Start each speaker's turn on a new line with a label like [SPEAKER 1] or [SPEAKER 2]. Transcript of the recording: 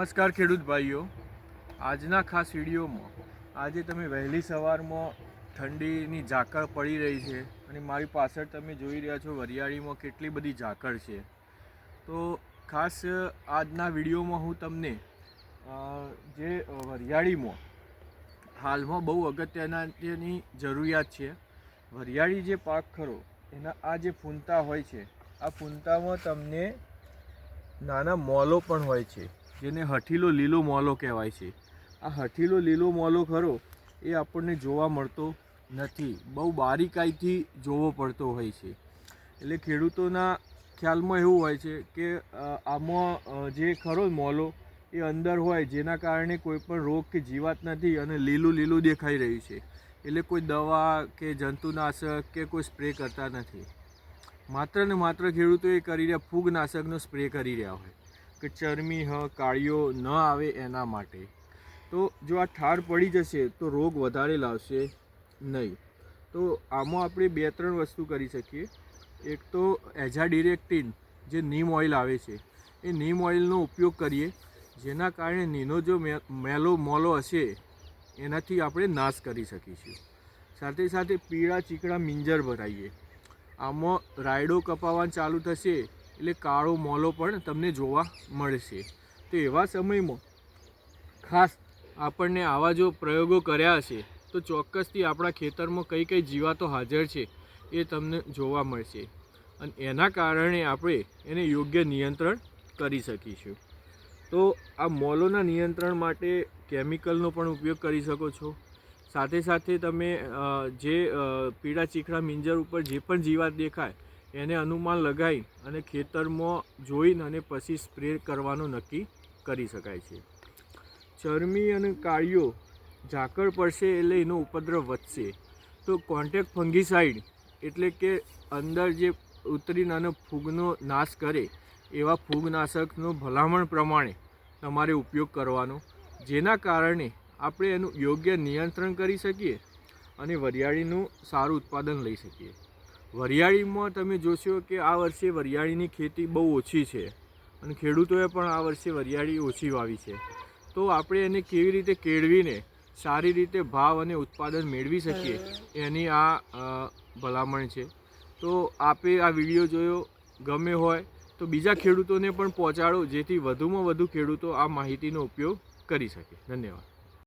[SPEAKER 1] નમસ્કાર ખેડૂત ભાઈઓ. આજના ખાસ વિડીયોમાં આજે તમે વહેલી સવારમાં ઠંડીની ઝાકળ પડી રહી છે અને મારી પાછળ તમે જોઈ રહ્યા છો વરિયાળીમાં કેટલી બધી ઝાકળ છે. તો ખાસ આજના વિડીયોમાં હું તમને જે વરિયાળીમાં, હાલમાં બહુ અગત્યની જરૂરિયાત છે, વરિયાળી જે પાક ખરો, એના આ જે ફૂંતા હોય છે, આ ફૂંતામાં તમને નાના મોલો પણ હોય છે. જેને હઠીલો લીલો મોલો કહેવાય છે. આ હઠીલો લીલો મોલો ખરો, એ આપણને જોવા મળતો નથી. બહુ બારીકાઈથી જોવો પડતો હોય છે. એટલે ખેડૂતોના ખ્યાલમાં એવું હોય છે કે આમાં જે ખરો મોલો, એ અંદર હોય જેના કારણે કોઈ પણ રોગ કે જીવાત નથી અને લીલું લીલું દેખાઈ રહ્યું છે. એટલે કોઈ દવા કે જંતુનાશક કે કોઈ સ્પ્રે કરતા નથી. માત્ર ને માત્ર ખેડૂતો એ કરી રહ્યા, ફૂગનાશકનો સ્પ્રે કરી રહ્યા હોય. કે ચરમી હ, કાળીઓ ન આવે એના માટે. તો જો આ ઠાર પડી જશે, તો રોગ વધારે લાવશે નહીં. તો આમાં આપણે બે ત્રણ વસ્તુ કરી શકીએ. એક તો એઝા ડિરેક્ટિન જે નીમ ઓઇલ આવે છે, એ નીમ ઓઇલનો ઉપયોગ કરીએ, જેના કારણે નીનો જો મેલો મોલો હશે, એનાથી આપણે નાશ કરી શકીશું. સાથે સાથે પીળા ચીકણા મિંજર ભરાઈએ. આમાં રાયડો કપાવવાનું ચાલુ થશે એટલે કાળો મોલો પણ તમને જોવા મળશે. તો એવા સમયમાં ખાસ આપણને આવા જો પ્રયોગો કર્યા હશે, તો ચોક્કસથી આપણા ખેતરમાં કઈ કઈ જીવાતો હાજર છે એ તમને જોવા મળશે. અને એના કારણે આપણે એને યોગ્ય નિયંત્રણ કરી શકીશું. તો આ મોલોના નિયંત્રણ માટે કેમિકલનો પણ ઉપયોગ કરી શકો છો. સાથે સાથે તમે જે પીળા ચીકણા મિંજર ઉપર જે પણ જીવાત દેખાય એને અનુમાન લગાવી અને ખેતરમાં જોઈને અને પછી સ્પ્રે કરવાનું નક્કી કરી શકાય છે. ચરમી અને કાળીઓ ઝાકળ પડશે એટલે એનો ઉપદ્રવ વધશે. તો કોન્ટેક્ટ ફંગીસાઇડ એટલે કે અંદર જે ઉતરીને અને ફૂગનો નાશ કરે એવા ફૂગનાશકનો ભલામણ પ્રમાણે તમારે ઉપયોગ કરવાનો. જેના કારણે આપણે એનું યોગ્ય નિયંત્રણ કરી શકીએ અને વરિયાળીનું સારું ઉત્પાદન લઈ શકીએ. વરિયાળીમાં તમે જોશો કે આ વર્ષે વરિયાળીની ખેતી બહુ ઓછી છે અને ખેડૂતોએ પણ આ વર્ષે વરિયાળી ઓછી વાવી છે. તો આપણે એને કેવી રીતે કેળવીને સારી રીતે ભાવ અને ઉત્પાદન મેળવી શકીએ એની આ ભલામણ છે. તો આપે આ વીડિયો જોયો, ગમે હોય તો બીજા ખેડૂતોને પણ પહોંચાડો જેથી વધુમાં વધુ ખેડૂતો આ માહિતીનો ઉપયોગ કરી શકે. ધન્યવાદ.